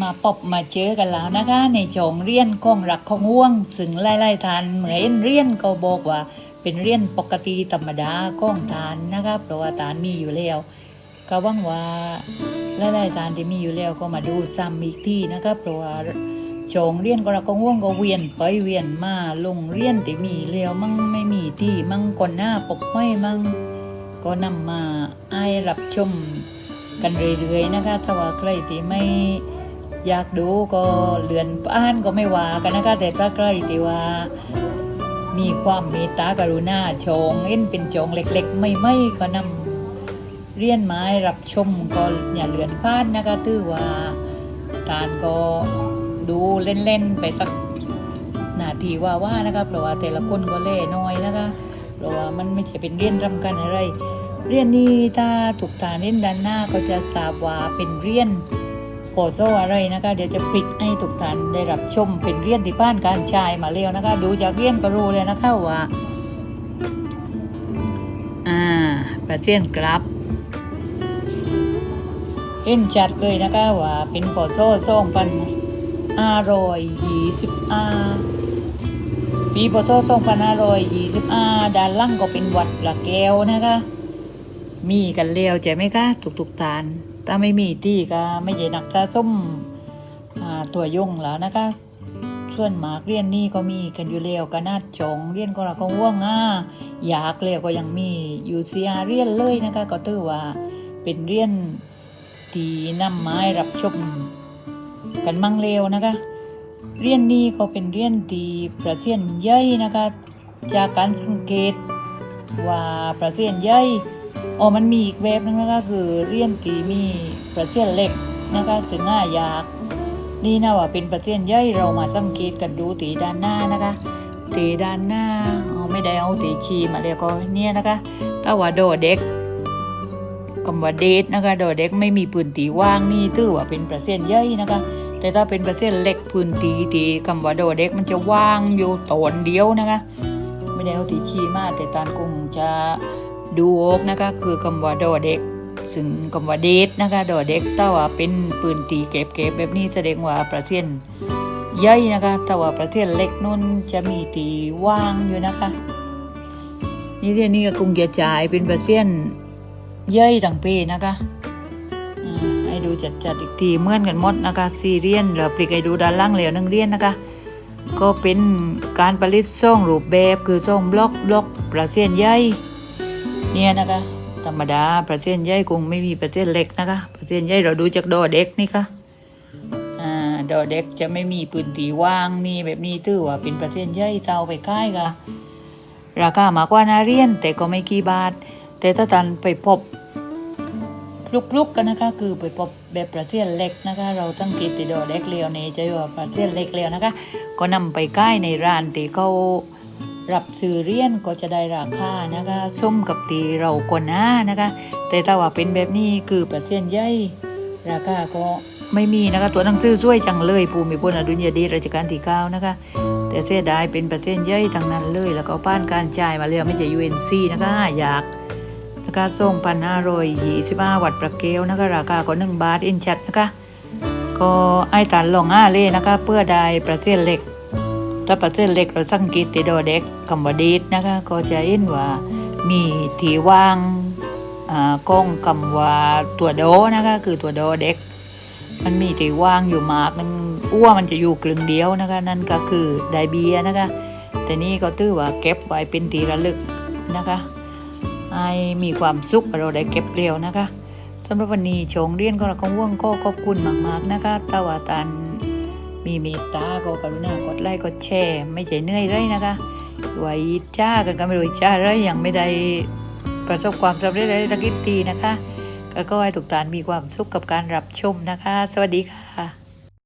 มาปบมาเจอกันแล้วนะคะในโจงเรียนกองรักของห่วงซึ่งไล่ๆทานเหมือนเรียนก็บอกว่า เป็นเรียนปกติธรรมดาก้องทานนะคะเพราะว่าทานมีอยู่แล้วก็หวังว่าไล่ๆทานที่มีอยู่แล้วก็มาดูซ้ำอีกที่นะคะเพราะว่าโจงเรียนกองรักของห่วงก็เวียนไปเวียนมาลงเรียนที่มีแล้วมั่งไม่มีที่มั่งก่อนหน้าปกไม่มั่งก็นำมาให้รับชมกันเรื่อยๆนะคะถ้าว่าใครที่ไม่ อยากดูก็เลื่อนอ่านก็ไม่ว่ากันนะคะแต่ถ้าใครที่ว่า มีความเมตตากรุณาชงเอ็นเป็นจงเล็กๆ ไม่ไม่ก็นำเรียนไม้รับชมก็อย่าเลื่อนพลาดนะคะถือว่าทานก็ดูเล่นๆไปสักนาทีว่าว่านะคะเพราะว่าแต่ละคนก็เล่น้อยนะคะเพราะว่ามันไม่ใช่เป็นเรียนรำกันอะไร เรียนนี้ถ้าถูกฐานเล่นด้านหน้าก็จะทราบว่าเป็นเรียน โปโซอะไรนะคะ เดี๋ยวจะปลิกให้ถูกฐานได้รับชมเป็นเรียนที่บ้านการชายมาแล้วนะคะ ดูจากเรียนก็รู้เลยนะคะว่าอ่าประเทศครับเห็นจัดเลยนะคะว่าเป็นโปโซส่งปันอร่อยยี่สิบอาปีพศ2525ด้านล่างก็เป็นวัดละแก้วนะคะ มีกันเลียวใช่ไหมคะทุกๆทาน ถ้าไม่มีที่ก็ไม่ใช่นักสะส้มตัวยงแล้วนะคะส่วนมากเรียนนี่ก็มีกันอยู่แล้วก็น่าจงเรียนก็ละก็ว่างอ่าอยากแล้วก็ยังมีอยู่เสียเรียนเลยนะคะ ก็ถือว่าเป็นเรียนที่นำไม้รับชมกันมั่งเร็วนะคะ เรียนนี้ก็เป็นเรียนที่ประเซียนใหญ่นะคะ จากการสังเกตว่าประเซียนใหญ่ อ๋อมันมีอีกแบบนึงนะคะคือเรียนที่มีประเซียนเล็กนะคะซึ่งง่ายยาก นี่นะว่าเป็นประเซียนใหญ่เรามาสังเกตกันดูตีด้านหน้านะคะ ตีด้านหน้าอ๋อไม่ได้เอาตีชีมาเลยก็เนี่ยนะคะถ้าว่าโดเด็กคำว่าเดทนะคะโดเด็กไม่มีปืนตีว่างนี่ถือว่าเป็นประเซียนใหญ่นะคะแต่ถ้าเป็นประเทศเล็กพื้นที่ที่คำว่าโดเด็กมันจะว่างอยู่ตอนเดียวนะคะ ไม่ได้เอาตีชีมาแต่ตานคงจะ ดูออกนะคะคือคำว่าโดเด็ก ซึ่งคำว่าเดทนะคะโดเด็กถ้าว่าเป็นปืนตีเก็บๆแบบนี้แสดงว่าประเทศใหญ่นะคะแต่ว่าประเทศเล็กนู่นจะมีตีว่างอยู่นะคะ นี่เรียนนี่ก็คงจะจ่ายเป็นประเทศใหญ่ต่างปีนะคะให้ดูจัดๆอีกทีเหมือนกันหมดนะคะซีเรียนเราปลิกให้ดูด้านล่างเหลวนึ่งเรียนนะคะ ก็เป็นการผลิตซ่องรูปแบบคือซ่องบล็อกบล็อกประเซียนใหญ่ เนี่ยนะคะธรรมดาประเซียนใหญ่คงไม่มีประเซียนเล็กนะคะ ประเซียนใหญ่เราดูจากดอเด็กนี่ค่ะอ่าดอเด็กจะไม่มีปืนตีว่างนี่แบบนี้ถือว่าเป็นประเซียนใหญ่เตาไปค่ายค่ะราคามากกว่านาเรียน แต่ก็ไม่กี่บาท แต่ถ้าตันไปพบลุกๆกันนะคะ คือไปพบแบบประเทศเล็กนะคะ เราตั้งกิตติดอเล็กเลียวในใจว่าประเทศเล็กเลียวนะคะ ก็นำไปใกล้ในร้านที่เขา รับซื้อเรียนก็จะได้ราคานะคะส้มกับตีเรากว่าหน้านะคะ แต่ถ้าว่าเป็นแบบนี้คือประเทศใหญ่ราคาก็ไม่มีนะคะตัวหนังสือช่วยจังเลยภูมิพลอดุลยเดชรัชกาลที่เก้านะคะ แต่เสียดายเป็นประเทศใหญ่ทั้งนั้นเลย แล้วก็ป้านการจ่ายมาแล้วไม่ใช่ UNC นซีนะคะอยากราคาส่งพันห้าร้อยยี่สิบห้าวัตต์ประเกลนะคะราคาก็หนึ่งบาทอินชัดนะคะ ก็ไอ้ตันลองห้าเล่นะคะ เพื่อได้ประเทศเล็ก ถ้าประเทศเล็กเราสังเกตติดอเด็กคำว่าเดนะคะก็จะเห็นว่ามีทีว่างอ่ากล้องคำว่าตัวโดนะคะคือตัวโดเด็ก มันมีทีว่างอยู่มากนึงอ้วมันจะอยู่กลึงเดียวนะคะนั่นก็คือไดเบียนะคะแต่นี่ก็ถือว่าเก็บไว้เป็นทีระลึกนะคะให้มีความสุขเราได้เก็บเร็วนะคะสำหรับวันนี้ชงเรียนก็เราก็ว่วงก็ขอบคุณมากๆนะคะถ้าว่าตัน มีเมตตาก็กรุณากดไลค์กดแชร์ ไม่ใช่เหนื่อยเลยนะคะไว้จ้ากันก็ไม่รู้จ้าเลยยังไม่ได้ประสบความสำเร็จเลยสักทีนะคะ ก็ก็ให้ทุกท่านมีความสุขกับการรับชมนะคะ สวัสดีค่ะ